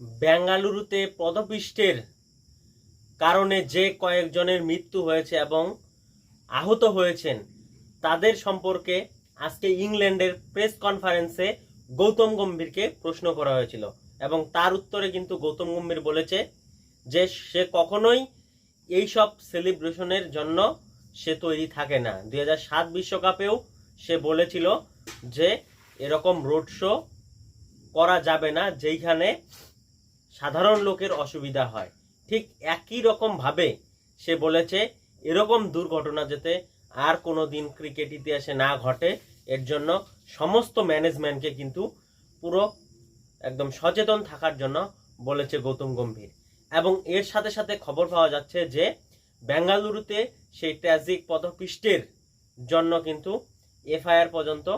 বেঙ্গালুরুতে পদপিষ্টের কারণে যে কয়েকজনের মৃত্যু হয়েছে এবং আহত হয়েছেন, তাদের সম্পর্কে আজকে ইংল্যান্ডের প্রেস কনফারেন্সে গৌতম গম্ভীরকে প্রশ্ন করা হয়েছিল এবং তার উত্তরে কিন্তু গৌতম গম্ভীর বলেছে যে সে কখনোই এই সব সেলিব্রেশনের জন্য সে তৈরি থাকে না। দুই সাত বিশ্বকাপেও সে বলেছিল যে এরকম রোড শো করা যাবে না, যেইখানে সাধারণ লোকের অসুবিধা হয়। ঠিক একই রকম ভাবে সে বলেছে, এরকম দুর্ঘটনা যাতে আর কোনো দিন ক্রিকেট ইতিহাসে না ঘটে, এর জন্য সমস্ত ম্যানেজমেন্টকে কিন্তু পুরো একদম সচেতন থাকার জন্য বলেছে গৌতম গম্ভীর। এবং এর সাথে সাথে খবর পাওয়া যাচ্ছে যে, বেঙ্গালুরুতে সেই ট্র্যাজিক পদপিষ্টের জন্য কিন্তু এফআইআর পর্যন্ত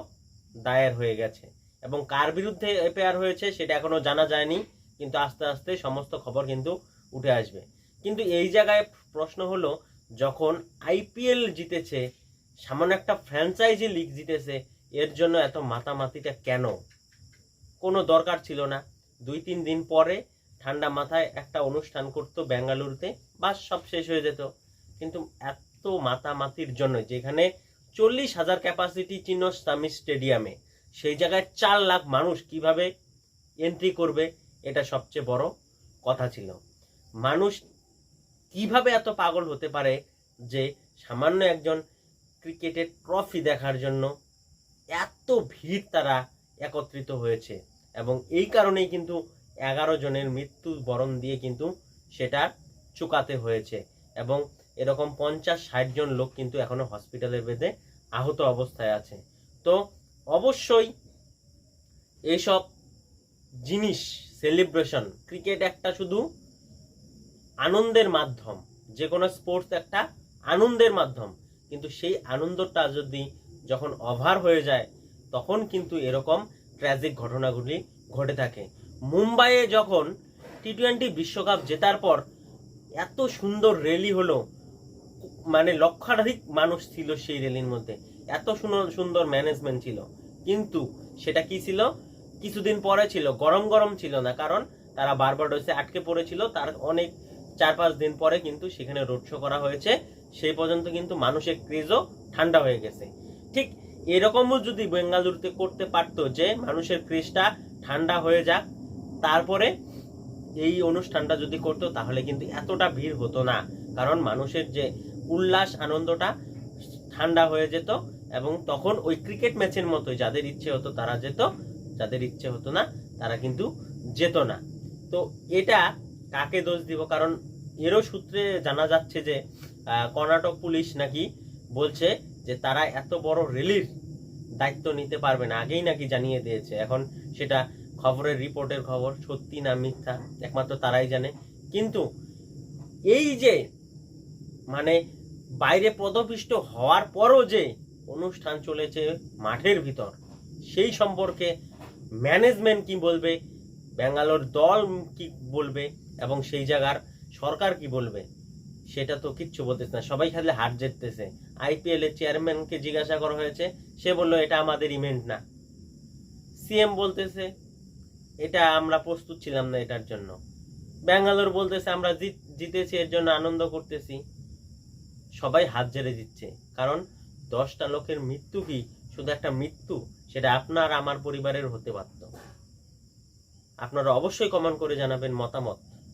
দায়ের হয়ে গেছে। এবং কার বিরুদ্ধে এফআইআর হয়েছে সেটা এখনও জানা যায়নি। কিন্তু আস্তে আস্তে সমস্ত খবর কিন্তু উঠে আসবে। কিন্তু এই জায়গায় প্রশ্ন হলো, যখন আইপিএল জিতেছে, সামান্য একটা ফ্র্যাঞ্চাইজি লিগ জিতেছে, এর জন্য এত মাতামাতিটা কেন? কোনো দরকার ছিল না। দুই তিন দিন পরে ঠান্ডা মাথায় একটা অনুষ্ঠান করতো বেঙ্গালুরুতে, বাস সব শেষ হয়ে যেত। কিন্তু এত মাতামাতির জন্য, যেখানে চল্লিশ হাজার ক্যাপাসিটি চিন্নস্বামী স্টেডিয়ামে সেই জায়গায় চার লাখ মানুষ কীভাবে এন্ট্রি করবে এটা সবচেয়ে বড় কথা ছিল। মানুষ কীভাবে এত পাগল হতে পারে যে সামান্য একজন ক্রিকেটের ট্রফি দেখার জন্য এত ভিড় তারা একত্রিত হয়েছে এবং এই কারণেই কিন্তু এগারো জনের মৃত্যু বরণ দিয়ে কিন্তু সেটা চুকাতে হয়েছে এবং এরকম পঞ্চাশ, ষাট জন লোক কিন্তু এখনও হসপিটালের বেদে আহত অবস্থায় আছে। তো অবশ্যই এইসব জিনিস সেলিব্রেশন ক্রিকেট একটা শুধু আনন্দের মাধ্যম যে কোনো স্পোর্টস একটা আনন্দের মাধ্যম। কিন্তু সেই আনন্দটা যদি যখন ওভার হয়ে যায়, তখন কিন্তু এরকম ট্র্যাজিক ঘটনাগুলি ঘটে থাকে। মুম্বাইয়ে যখন টি টোয়েন্টি বিশ্বকাপ জেতার পর এত সুন্দর র্যালি হলো মানে লক্ষাধিক মানুষ ছিল সেই র্যালির মধ্যে। এত সুন্দর সুন্দর ম্যানেজমেন্ট ছিল। কিন্তু সেটা কি ছিল? কিছুদিন পরে ছিল, গরম গরম ছিল না, কারণ তারা বারবাডোসে আটকে পড়েছিল। তার অনেক চার পাঁচ দিন পরে কিন্তু সেখানে রোড শো করা হয়েছে। সেই পর্যন্ত কিন্তু মানুষের ক্রেজও ঠান্ডা হয়ে গেছে। ঠিক এরকমও যদি বেঙ্গালুরুতে করতে পারতো যে মানুষের ক্রেজটা ঠান্ডা হয়ে যাক, তারপরে এই অনুষ্ঠানটা যদি করতো, তাহলে কিন্তু এতটা ভিড় হতো না। কারণ মানুষের যে উল্লাস, আনন্দটা ঠান্ডা হয়ে যেত এবং তখন ওই ক্রিকেট ম্যাচের মতোই যাদের ইচ্ছে হতো তারা যেত যাদের ইচ্ছে হতো না, তারা কিন্তু যেত না। তো এটা কাকে দোষ দিব? কারণ এরও সূত্রে জানা যাচ্ছে যে কর্ণাটক পুলিশ নাকি বলছে যে তারা এত বড় রেলির দায়িত্ব নিতে পারবে না, আগেই নাকি জানিয়ে দিয়েছে। এখন সেটা খবরের রিপোর্টের খবর, সত্যি না মিথ্যা, একমাত্র তারাই জানে। কিন্তু এই যে মানে বাইরে পদপিষ্ট হওয়ার পরও যে অনুষ্ঠান চলেছে মাঠের ভিতর, সেই সম্পর্কে ম্যানেজমেন্ট কি বলবে? ব্যাঙ্গালোর দল কি বলবে? এবং সেই জায়গার সরকার কি বলবে? সেটা তো কিচ্ছু বলতেছে না। সবাই খালি হার জিততেছে আইপিএল এর চেয়ারম্যানকে জিজ্ঞাসা করা হয়েছে। সে বলল, এটা আমাদের ইভেন্ট না। সিএম বলতেছে, এটা আমরা প্রস্তুত ছিলাম না এটার জন্য। ব্যাঙ্গালোর বলতেছে, আমরা জিত- জিতেছি, এর জন্য আনন্দ করতেছি। সবাই হাত জেরে দিচ্ছে কারণ দশটা লোকের মৃত্যু কি শুধু একটা মৃত্যু, সেটা আপনার আমার পরিবারের হতে পারত আপনারা অবশ্যই কমেন্ট করে জানাবেন মতামত।